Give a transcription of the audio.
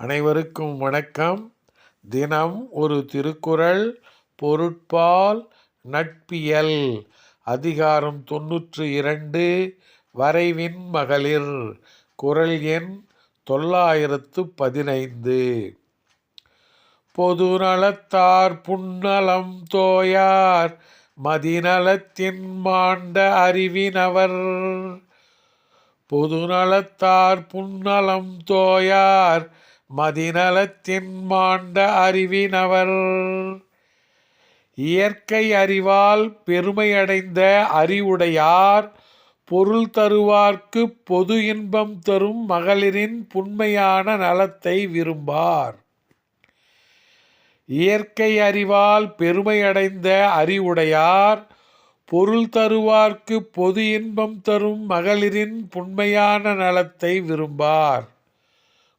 அனைவருக்கும் வணக்கம். தினம் ஒரு திருக்குறள் பொருட்பால் நட்பியல். அதிகாரம் தொன்னூற்று இரண்டு வரைவின் மகளிர். குரல் எண் தொள்ளாயிரத்து பதினைந்து. பொது நலத்தார் புன்னலம் தோயார் மதிநலத்தின் மாண்ட அறிவினவர். பொதுநலத்தார் புன்னலம் தோயார் மதிநலத்தின் மாண்ட அறிவினவர். இயற்கை அறிவால் பெருமையடைந்த அறிவுடையார் பொருள் தருவார்க்கு பொது இன்பம் தரும் மகளிரின் புண்மையான நலத்தை விரும்பார். இயற்கை அறிவால் பெருமையடைந்த அறிவுடையார் பொருள் தருவார்க்கு பொது இன்பம் தரும் மகளிரின் புண்மையான நலத்தை விரும்பார்.